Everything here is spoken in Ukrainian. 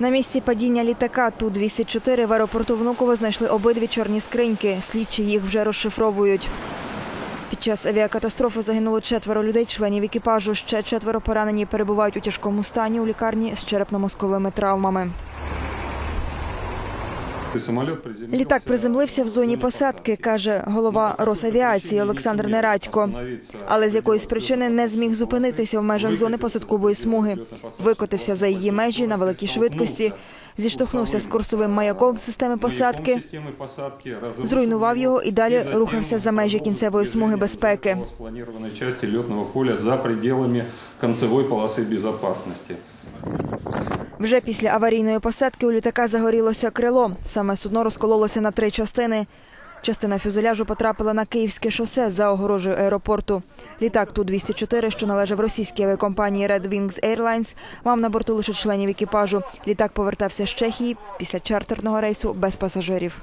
На місці падіння літака Ту-204 в аеропорту Внуково знайшли обидві чорні скриньки. Слідчі їх вже розшифровують. Під час авіакатастрофи загинуло четверо людей, членів екіпажу. Ще четверо поранені перебувають у тяжкому стані у лікарні з черепно-мозковими травмами. Літак приземлився в зоні посадки, каже голова Росавіації Олександр Нерадько. Але з якоїсь причини не зміг зупинитися в межах зони посадкової смуги. Викотився за її межі на великій швидкості, зіштовхнувся з курсовим маяком системи посадки, зруйнував його і далі рухався за межі кінцевої смуги безпеки. Спланированной части летного поля за пределами концевой полосы безопасности. Вже після аварійної посадки у літака загорілося крило. Саме судно розкололося на три частини. Частина фюзеляжу потрапила на Київське шосе за огорожею аеропорту. Літак Ту-204, що належав російській авіакомпанії Red Wings Airlines, мав на борту лише членів екіпажу. Літак повертався з Чехії після чартерного рейсу без пасажирів.